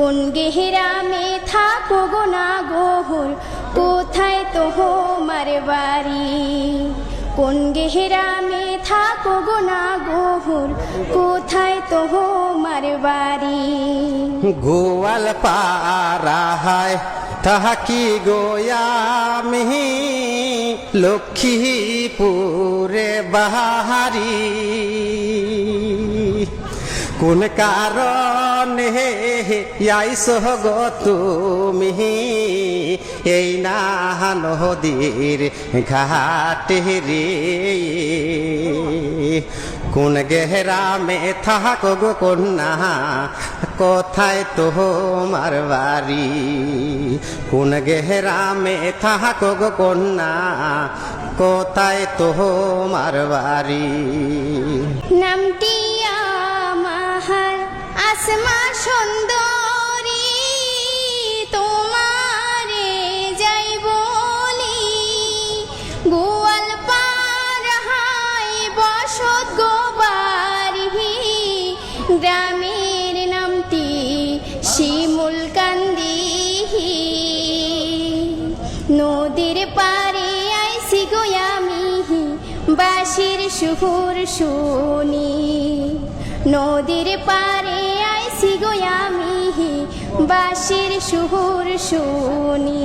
কোন গেহরামে থাকো গো না গোহর কোথায় তোমার বাড়ি? কোন গেহরামে থাকো গো না গোহর কোথায় তোমার বাড়ি? গোয়াল পাড়াহায় তাহাকি গোয়ামি লক্ষ্মীপুরে বাহারি। কোন কারণে আইস গো তুমি। এই না নদীর ঘাটে রে কোন গেহরামে থাক গো কন্যা, কোথায় তোমার বাড়ি? কোন গেহরামে থাক গো কন্যা, কোথায় তোমার বাড়ি? নামটি আসমা সুন্দরী, তোমারে যাই বলি। গোয়াল পাড়ায় বসত গোবারি গ্রামের নামটি শিমুল কান্দি নদীর পারে আইসি গো আমি বাঁশির শুনি। নদীর পারে বাসির সুর শুনি।